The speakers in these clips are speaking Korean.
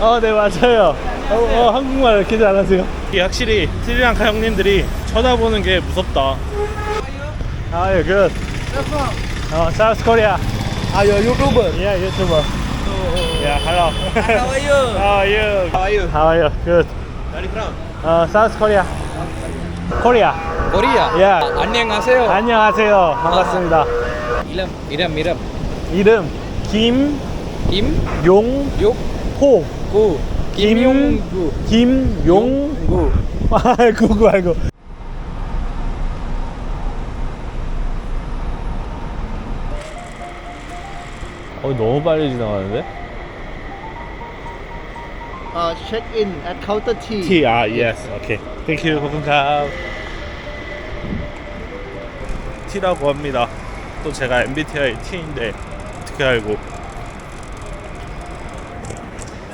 어, 네, 맞아요. 어, 어, 한국말 이렇게 잘하세요. 이게 확실히 스리랑카 형님들이 쳐다보는 게 무섭다. 아, 예, good. 어, South Korea. Are you a YouTuber? Yeah, YouTuber. Yeah, hello. How are you? How are you? How are you? How are you? Good. Where are you from? 어, South Korea. Korea. Korea. Yeah. 아, 안녕하세요. 안녕하세요. 반갑습니다. 이름 이름 이름 이름 김용 호. 김용구 김용구 김용 구. 아, 구구 알고. 어, 너무 빨리 지나가는데? Uh, check in at counter T. T, 아, yes. 오케이. Thank you. 고맙습니다. T라고 합니다. 또 제가 MBTI T인데 어떻게 알고?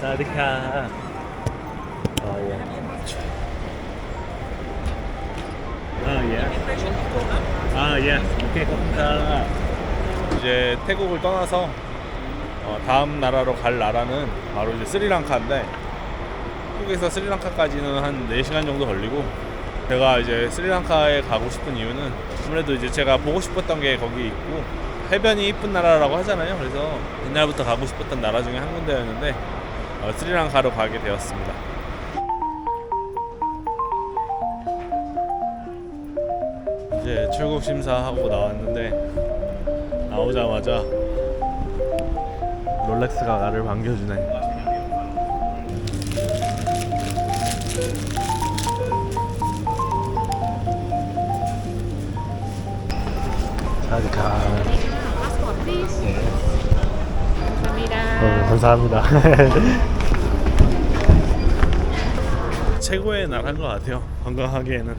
사디카. 아, 예. 아, 예. 아, 예. 오케이. 고맙습니다. 이제 태국을 떠나서 어, 다음 나라로 갈 나라는 바로 이제 스리랑카인데 한국에서 스리랑카까지는 한 4시간 정도 걸리고 제가 이제 스리랑카에 가고 싶은 이유는 아무래도 이제 제가 보고 싶었던 게 거기 있고 해변이 이쁜 나라라고 하잖아요. 그래서 옛날부터 가고 싶었던 나라 중에 한 군데였는데 어, 스리랑카로 가게 되었습니다. 이제 출국 심사하고 나왔는데 나오자마자 롤렉스가 나를 반겨주네. 사디카. Please. 감사합니다. 어, 감사합니다. 최고의 나라인 것 같아요. 관광하기에는.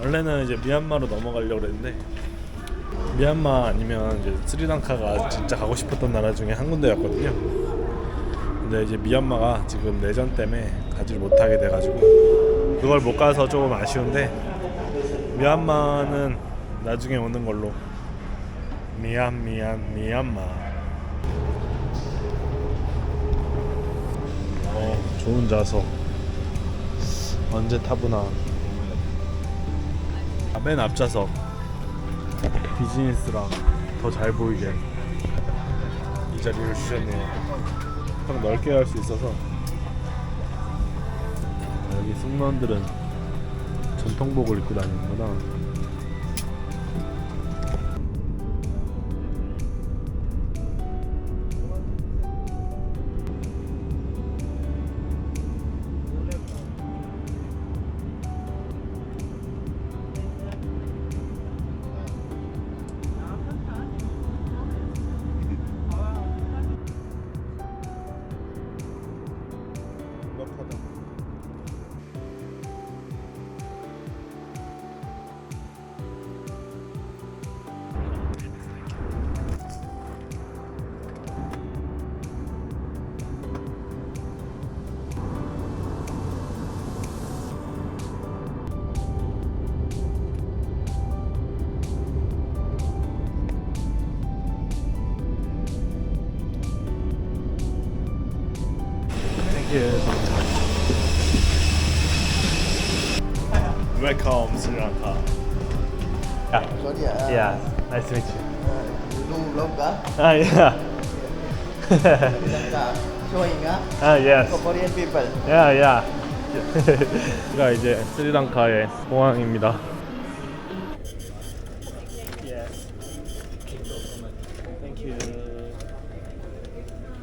원래는 이제 미얀마로 넘어가려고 그랬는데 미얀마 아니면 이제 스리랑카가 진짜 가고 싶었던 나라 중에 한 군데였거든요. 근데 이제 미얀마가 지금 내전 때문에 가지를 못하게 돼가지고 그걸 못 가서 조금 아쉬운데 미얀마는 나중에 오는 걸로 미얀 미얀 미얀마 어 좋은 좌석. 언제 타보나 아, 맨 앞좌석. 비즈니스랑 더 잘 보이게 이 자리를 주셨네요. 좀 넓게 할 수 있어서. 여기 승무원들은 전통복을 입고 다니는구나 Sri Lanka. Yeah. Sorry, uh, Yeah. Nice to meet you. you do vlog ah? Ah, yeah. Sri Lanka showing ah? ah, yes. For Korean people. Yeah, yeah. 여기가 이제 스리랑카의 공항입니다.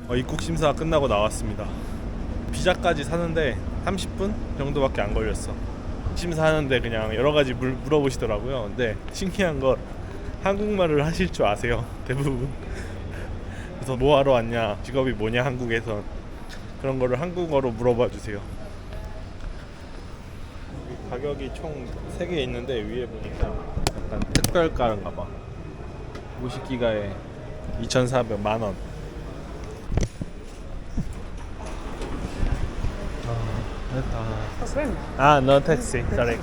어, 입국 심사 끝나고 나왔습니다. 비자까지 사는데 30분 정도밖에 안 걸렸어. 심사하는데 그냥 여러 가지 물, 물어보시더라고요. 근데 신기한 건 한국말을 하실 줄 아세요. 대부분. 그래서 뭐 하러 왔냐, 직업이 뭐냐 한국에선 그런 거를 한국어로 물어봐 주세요. 가격이 총 3개 있는데 위에 보니까 약간 특별가인가 봐. 50기가에 2,400만 원. 아. 아, no taxi. Sorry.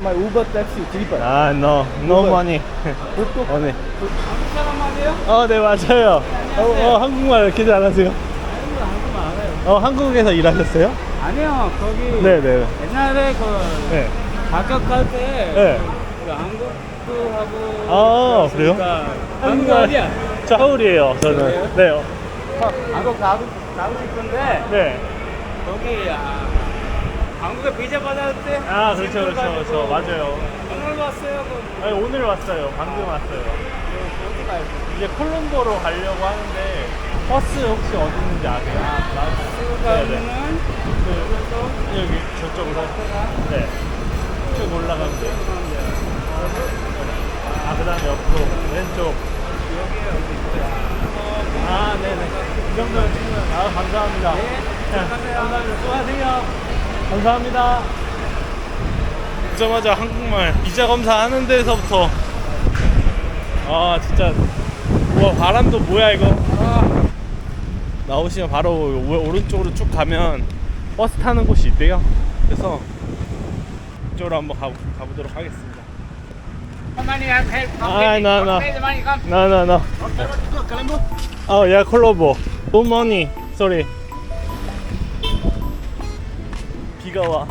My Uber taxi cheaper. 아, no, no money. 네. 한국 사람 말이에요? 어, 네, 맞아요. 어, 어, 한국말 이렇게 잘하세요? 한국 한국 알아요. 어, 한국에서 일하셨어요? 아니요, 거기 네, 네. 옛날에 그 네. 가격 갈때 네. 그 한국도 하고 아, 그래요? 한국 어디야? 저 서울이에요, 저는. 그래요? 네. 어, 한국 가고 가고 싶은데 네. 거기 아, 한국에 비자 받을 때 아, 그렇죠, 그렇죠, 그렇죠. 맞아요. 오늘 왔어요. 그 아니, 오늘 왔어요. 방금 왔어요. 어디 가요? 이제 콜롬보로 가려고 하는데 버스 혹시 어디 있는지 아세요? 지금 네, 네. 가면은 그, 여기 저쪽으로. 네. 쭉 올라가면 돼요. 아, 그 다음에 옆으로 왼쪽. 아, 네네. 이 정도면 충분해요. 아, 감사합니다. 네, 감사합니다. 수고하세요. 감사합니다. 오자마자 한국말 비자 검사하는 데서부터 아 진짜 와 바람도 뭐야 이거 아. 나오시면 바로 오- 오른쪽으로 쭉 가면 버스 타는 곳이 있대요 그래서 이쪽으로 한번 가, 가보도록 하겠습니다 Ah, money, come. No, no, no. Oh, yeah, 콜로보. No money. Sorry. 비가 와.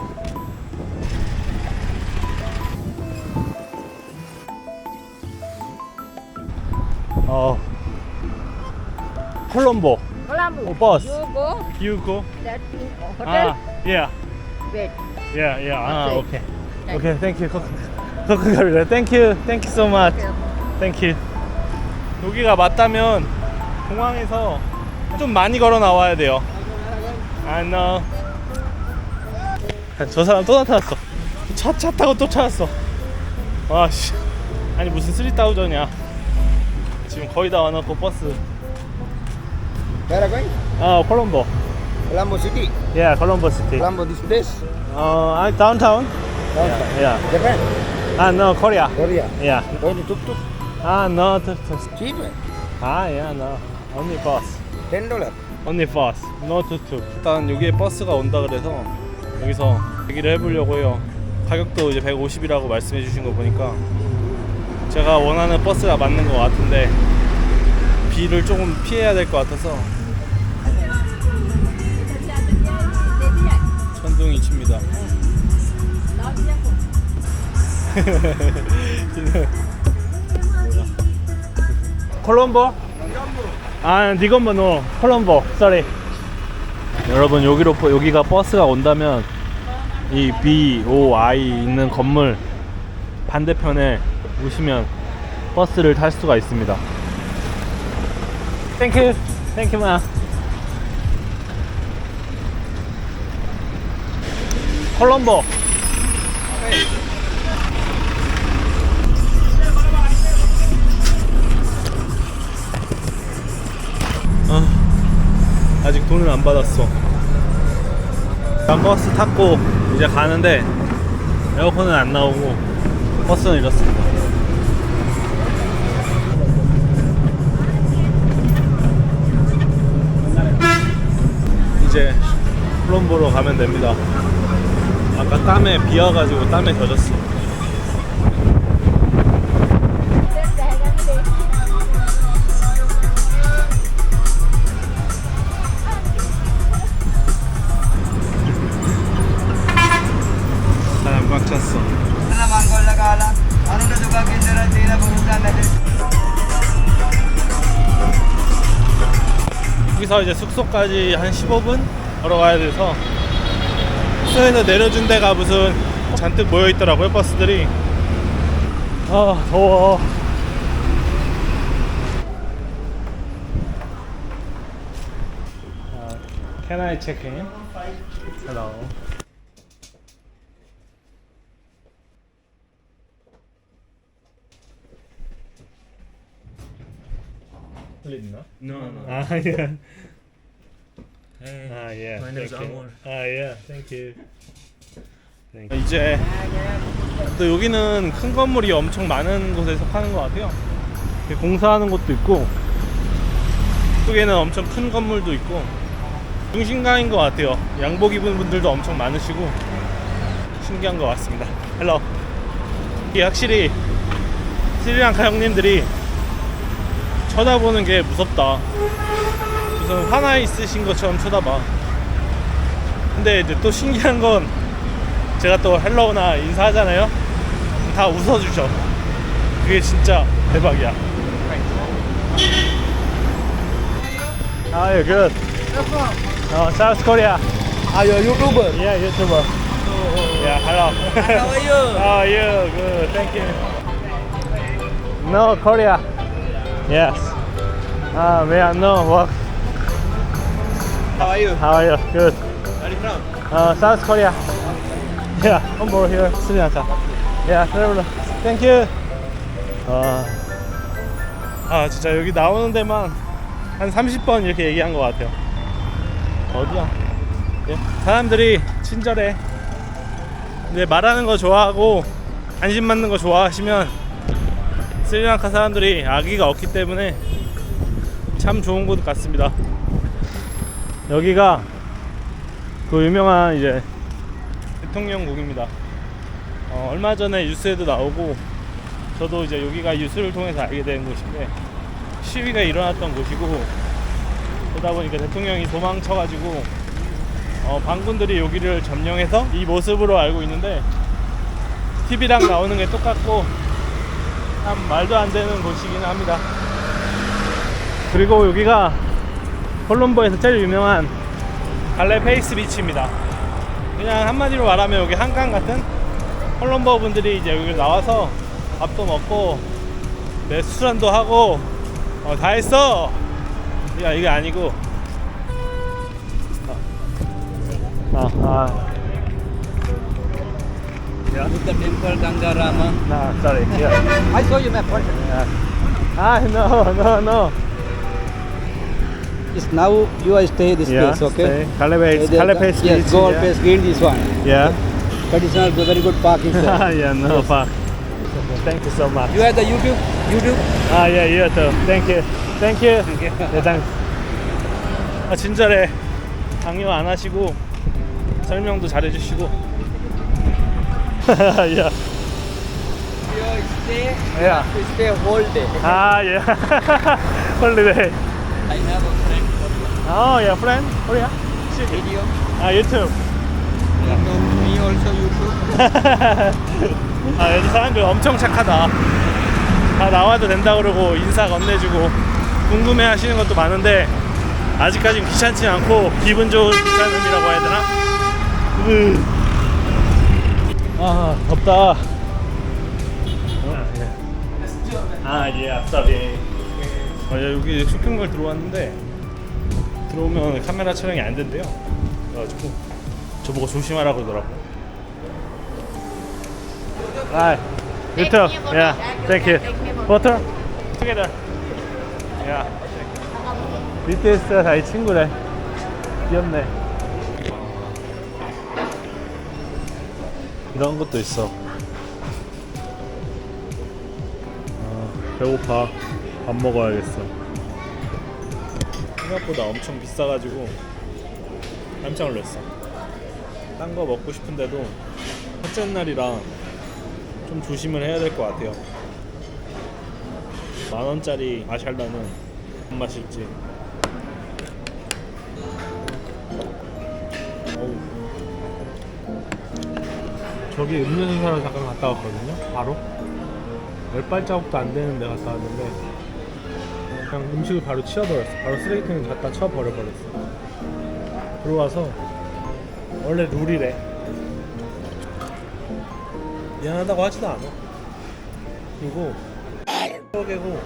어. 콜롬보. Oh, go You go. that in hotel. Ah, yeah. Wait. Yeah, yeah. Ah, Okay. okay. Okay, thank you. 코 코카리라. Thank you. Thank you so much. Thank you. 여기가 맞다면 공항에서 좀 많이 걸어 나와야 돼요. I know. 저 사람 또 나타났어. 차, 차 타고 또 찾았어. 와, 씨. 아니, 무슨 3,000이야. 지금 거의 다 와놓고 버스. Where are you going? 아, 콜롬보. Colombo City. Yeah, 콜롬보 시티. Colombo this place. 어, 아, 다운타운? Downtown. Yeah. Japan. 아, no, 코리아. Korea. Yeah. To tuk tuk. 아, no, tuk tuk. Cheap. 아, yeah, no. Only bus. Ten dollar. Only bus. No tuk tuk. 일단 여기에 버스가 온다 그래서 여기서 얘기를 해보려고 해요. 가격도 이제 150이라고 말씀해 주신 거 보니까 제가 원하는 버스가 맞는 것 같은데 비를 조금 피해야 될 것 같아서 천둥이 칩니다. 콜롬보? 아, 니건보 노. 콜롬보. 쏘리. 여러분 여기로 버- 여기가 버스가 온다면 이 B O I 있는 건물 반대편에 오시면 버스를 탈 수가 있습니다. 땡큐. 땡큐 마. 콜롬보. 아, 아직 돈을 안 받았어. 난 버스 탔고 이제 가는데 에어컨은 안 나오고 버스는 이렇습니다. 이제 콜롬보로 가면 됩니다. 아까 땀에 비 와가지고 땀에 젖었어. 여기서 이제 숙소까지 한 15분 걸어가야 돼서 숙소에서 내려준 데가 무슨 잔뜩 모여 있더라고요 버스들이. 아 더워. 아, Can I check in? Hello. 흘리나? No, no. 아 예. Hey, 아 예. my name is Thank you. Amor. 아 예. Thank you. Thank you. 이제 또 여기는 큰 건물이 엄청 많은 곳에서 파는 것 같아요. 이렇게 공사하는 곳도 있고 이쪽에는 엄청 큰 건물도 있고 중심가인 것 같아요. 양복 입은 분들도 엄청 많으시고 신기한 것 같습니다. 헬로. 확실히 스리랑카 형님들이 쳐다보는 게 무섭다. 무슨 화나 있으신 것처럼 쳐다봐. 근데 이제 또 신기한 건 제가 또 헬로우나 인사하잖아요. 다 웃어주셔. 그게 진짜 대박이야. You? Good. Oh, South Korea. Are you a YouTuber? Yeah, YouTuber. Yeah, hello. How are you? How are you? Good, thank you. No, Korea. Yes. Ah, I know what? How are you? How are you? Good. Where are you from? Uh, South Korea. Yeah, I'm over here, Sri Lanka. Yeah, traveler. Thank you. 아, 아 진짜 여기 나오는 데만 한 30번 이렇게 얘기한 것 같아요. 어디야? 예? 사람들이 친절해. 근데 말하는 거 좋아하고 관심 받는 거 좋아하시면 스리랑카 사람들이 아기가 없기 때문에 참 좋은 곳 같습니다. 여기가 그 유명한 이제 대통령궁입니다. 어, 얼마 전에 뉴스에도 나오고 저도 이제 여기가 뉴스를 통해서 알게 된 곳인데 시위가 일어났던 곳이고 그러다 보니까 대통령이 도망쳐가지고 어, 반군들이 여기를 점령해서 이 모습으로 알고 있는데 TV랑 나오는 게 똑같고 참 말도 안 되는 곳이긴 합니다. 그리고 여기가 콜롬보에서 제일 유명한 갈레 페이스 비치입니다. 그냥 한마디로 말하면 여기 한강 같은 콜롬보 분들이 이제 여기 나와서 밥도 먹고 레스토랑도 하고 어, 다 했어. 야 이게 아니고. 아, 아. 야, With the temple Gangarama. 나, sorry. Yeah. I saw you map. Yeah. Ah, no, no, no. Yes, now you are stay this Yeah, place, okay? stay. Galway, Uh, Pace Yes, Beach, go yeah. green this one. Yeah. Traditional, very good park is there. yeah, no fuck. Thank you so much. you have the YouTube? YouTube? 아, 예, you too. Thank you. Thank you. 네, thanks. 아, 친절해. 강요 안 하시고 설명도 잘해 주시고. 야. You stay, Yeah. you stay whole day. 아, 예. 홀리데이. I have a friend 어, 야, friend. 코리아? you. Video. 아, 유튜브. YouTube. Me also YouTube. 아, 여기 사람들 엄청 착하다. 다 나와도 된다 그러고 인사 건네주고 궁금해 하시는 것도 많은데 아직까진 귀찮지 않고 기분 좋은 귀찮음이라고 해야 되나? 으. 아, 덥다. 아, 예, 앞사비. 어, 야, 여기 쇼핑몰 들어왔는데 들어오면 카메라 촬영이 안 된대요. 그래가지고 저보고 조심하라고 그러더라고. Too. Yeah. Thank you. Photo? Together. Yeah. BTS가 다이 친구래. 귀엽네. 이런 것도 있어. 아, 배고파. 밥 먹어야겠어. 생각보다 엄청 비싸가지고 깜짝 놀랐어. 딴 거 먹고 싶은데도 첫째 날이라 좀 조심을 해야 될 것 같아요. 만 원짜리 마샬라는 안 마실지. 저기 음료수 사러 잠깐 갔다 왔거든요. 바로 열 발자국도 안 되는 데 갔다 왔는데 그냥 음식을 바로 치워버렸어. 바로 쓰레기통에 갖다 쳐버려버렸어. 들어와서 원래 룰이래. 미안하다고 하지도 않아. 그리고 뼈개고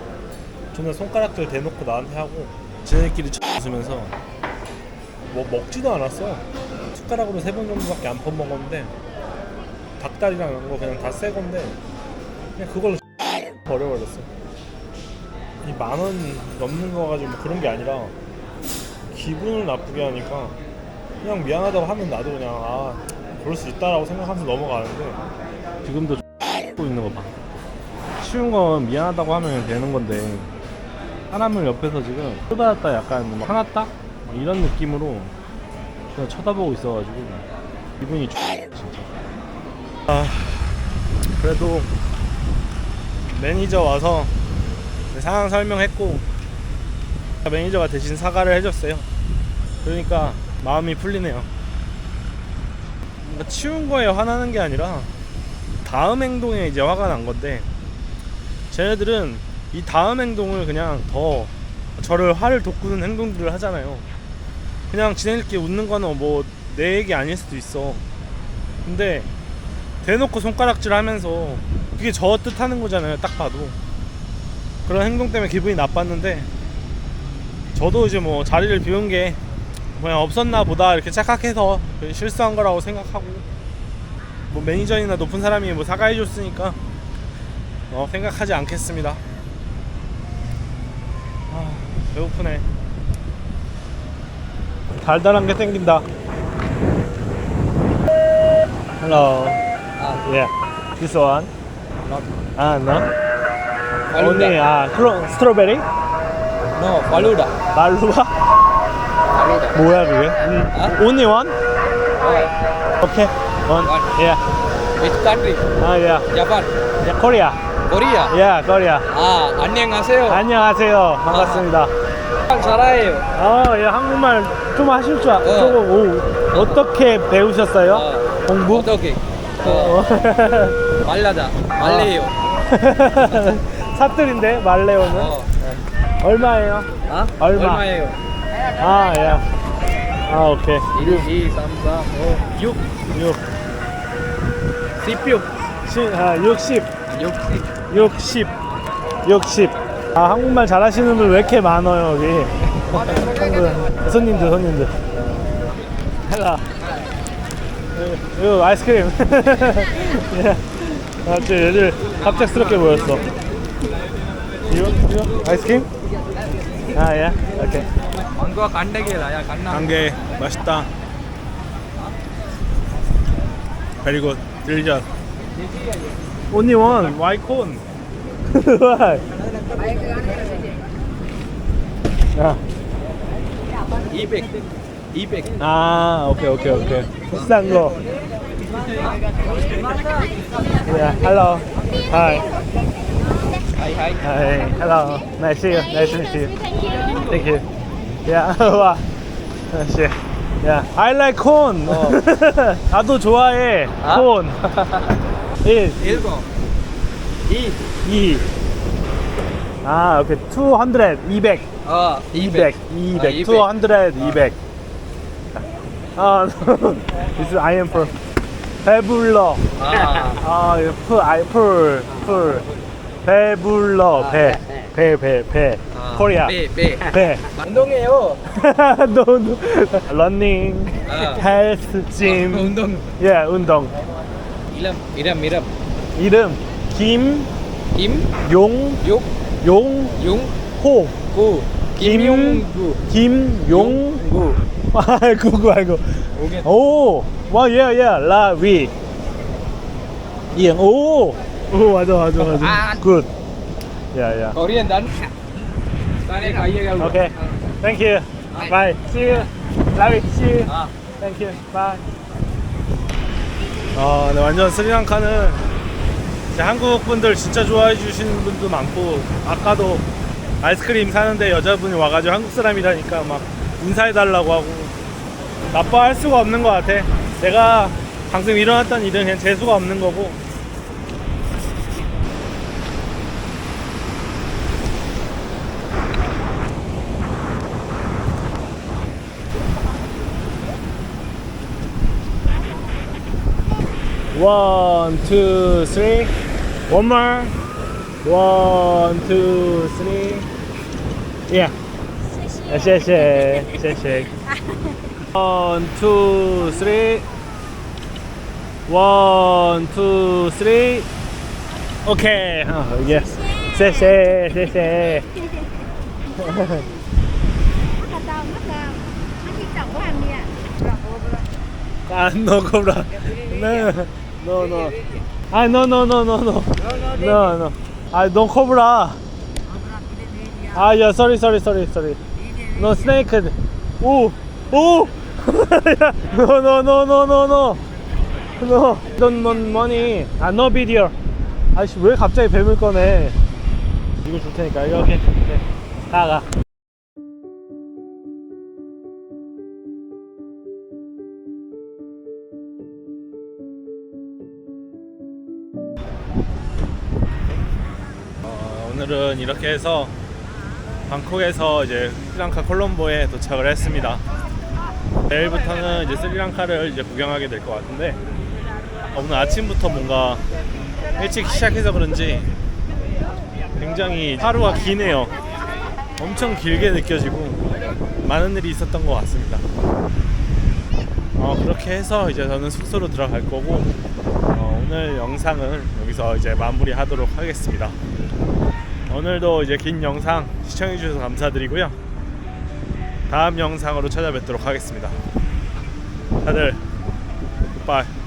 존나 손가락들 대놓고 나한테 하고 쟤네끼리 웃으면서 뭐 먹지도 않았어. 숟가락으로 세 번 정도밖에 안 퍼먹었는데 닭다리랑 이런 거 그냥 다 새 건데 그냥 그걸 버려버렸어. 이 만 원 넘는 거 가지고 뭐 그런 게 아니라 기분을 나쁘게 하니까 그냥 미안하다고 하면 나도 그냥 아 그럴 수 있다라고 생각하면서 넘어가는데 지금도 고 있는 거 봐. 쉬운 건 미안하다고 하면 되는 건데 사람을 옆에서 지금 쳐다봤다 약간 뭐 화났다 뭐 이런 느낌으로 그냥 쳐다보고 있어가지고 기분이 진짜. 아 그래도 매니저 와서 상황 설명했고 매니저가 대신 사과를 해줬어요. 그러니까 마음이 풀리네요. 뭔가 치운 거에 화나는 게 아니라 다음 행동에 이제 화가 난 건데 쟤네들은 이 다음 행동을 그냥 더 저를 화를 돋구는 행동들을 하잖아요. 그냥 지네들끼리 웃는 거는 뭐 내 얘기 아닐 수도 있어. 근데 대놓고 손가락질 하면서 그게 저 뜻하는 거잖아요. 딱 봐도. 그런 행동 때문에 기분이 나빴는데 저도 이제 뭐 자리를 비운 게 그냥 없었나 보다 이렇게 착각해서 실수한 거라고 생각하고 뭐 매니저나 높은 사람이 뭐 사과해 줬으니까 어, 생각하지 않겠습니다. 아, 배고프네. 달달한 게 땡긴다. Hello. Yeah. This one. Ah, no. Only ah, cro- strawberry. No, Faluda. 말루바? Faluda. 뭐야 그게? 음, Only one? Okay. One. One. Yeah. Which country? Ah, yeah. Japan. Yeah, Korea. Korea. Yeah, Korea. 아, 안녕하세요. 안녕하세요. 반갑습니다. 잘해요. 어, 예, 한국말 좀 하실 줄 아, 어. 조금 오, 어떻게 배우셨어요? 어. 공부? 어떻게? 어. 어, 말라다. 말레요. 사투리인데 말레오는 어. 얼마예요? 아? 얼마? 얼마예요? 아, 예. 아, 오케이. 1, 2, 3, 4, 5, 6. 6. 16. 시, 아, 60. 60. 60. 60. 아, 한국말 잘하시는 분 왜 이렇게 많아요, 여기? 한국 손님들, 손님들. 헬라. 이거 아이스크림. 예. 아, 저 얘들 갑작스럽게 보였어. 이거? 이거? 아이스크림? 아, 예. 오케이. 망고가 간다기라, 야, 간나. 단계 맛있다. Very good. Delicious. Only one. Why cone? Why? 아, 200. 200. 아, 오케이, 오케이, 오케이. 비싼 거. Yeah, hello. Hi. 하이, 하이. Hi. Hello. Nice to see you. Nice to meet you. Thank you. Yeah. 와. 씨. Yeah. I like cone. 나도 좋아해. 아? cone. 1, 1번. 2. 2. 아, 오케이. 200, 200. 어, 200, 200, 아, 200. 200, 200. 아, this I am from 배불러. 아. 아, 이거 풀, 아이 풀, 풀. 배불러, 배, 배, 배, 배. 코리아. 배, 배. 배. 운동해요. no, no. Running, 아. health, gym. 운동. Yeah, 운동. 이름, 이름, 이름. 이름 김, 김, 용, 육, 용, 용, 호. 구. 김용구. 김용. 구. 아, 그거 알고. 오케이. 오, 와, 예, 예, 라 위. 이응, 오, 오, 맞아, 맞아, 맞아. 아. 굿. 야, 야. Korean dan. Tadi kaya kalau. 오케이. Thank you. Bye. See you. 라위, see you. 아. Thank you. Bye. 아, 네, 완전 스리랑카는 이제 한국 분들 진짜 좋아해 주시는 분도 많고 아까도 아이스크림 사는데 여자분이 와가지고 한국 사람이라니까 막 인사해 달라고 하고 나빠할 수가 없는 것 같아. 내가 방금 일어났던 일은 그냥 재수가 없는 거고. One, two, three. One more. One, two, three. Yeah. 谢谢，谢谢。One, two, 원, 투, 쓰리. 원, 투, 쓰리. 오케이. 어, 예스. 세세, 세세. 안 넣어라. 네. No, no. 아, no, no, no, no, no. No, no. 아, don't cobra. 아, yeah, sorry, sorry, sorry, sorry. No snake. 오, 오. No, no, no, no, no, no. No, don't want money. Ah, no video. 아저씨 왜 갑자기 뱀을 꺼내? 이거 줄 테니까 이렇게 네. 가 가. 어, 오늘은 이렇게 해서 방콕에서 이제 스리랑카 콜롬보에 도착을 했습니다. 내일부터는 이제 스리랑카를 이제 구경하게 될 것 같은데 어, 오늘 아침부터 뭔가 일찍 시작해서 그런지 굉장히 하루가 기네요. 엄청 길게 느껴지고 많은 일이 있었던 것 같습니다. 어, 그렇게 해서 이제 저는 숙소로 들어갈 거고 어, 오늘 영상은 여기서 이제 마무리하도록 하겠습니다. 오늘도 이제 긴 영상 시청해 주셔서 감사드리고요. 다음 영상으로 찾아뵙도록 하겠습니다. 다들 바이. 바이.